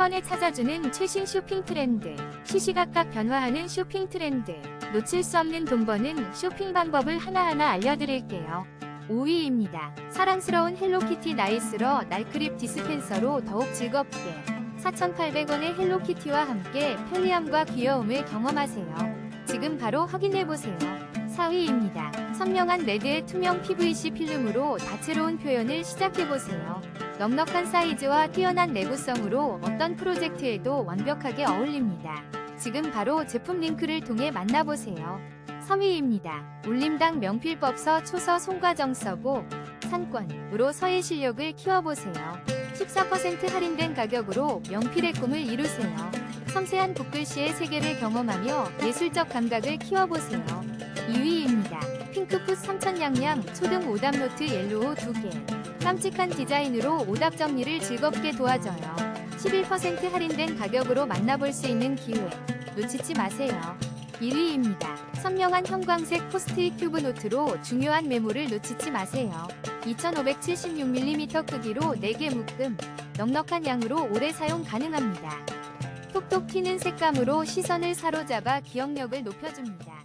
번에 찾아주는 최신 쇼핑 트렌드. 시시각각 변화하는 쇼핑 트렌드. 놓칠 수 없는 돈 버는 쇼핑 방법을 하나하나 알려드릴게요. 5위입니다. 사랑스러운 헬로키티 나이스러 날크립 디스펜서로 더욱 즐겁게 4,800원의 헬로키티와 함께 편리함과 귀여움을 경험하세요. 지금 바로 확인해보세요. 4위입니다. 선명한 레드의 투명 PVC 필름으로 다채로운 표현을 시작해보세요. 넉넉한 사이즈와 뛰어난 내구성으로 어떤 프로젝트에도 완벽하게 어울립니다. 지금 바로 제품 링크를 통해 만나보세요. 3위입니다. 울림당 명필법서 초서 송과정 서고 산권으로 서예 실력을 키워보세요. 14% 할인된 가격으로 명필의 꿈을 이루세요. 섬세한 붓글씨의 세계를 경험하며 예술적 감각을 키워보세요. 2위입니다. 핑크풋 3000냥냥 초등 오답 노트 옐로우 2개. 깜찍한 디자인으로 오답 정리를 즐겁게 도와줘요. 11% 할인된 가격으로 만나볼 수 있는 기회. 놓치지 마세요. 1위입니다. 선명한 형광색 포스트잇 큐브 노트로 중요한 메모를 놓치지 마세요. 2576mm 크기로 4개 묶음, 넉넉한 양으로 오래 사용 가능합니다. 톡톡 튀는 색감으로 시선을 사로잡아 기억력을 높여줍니다.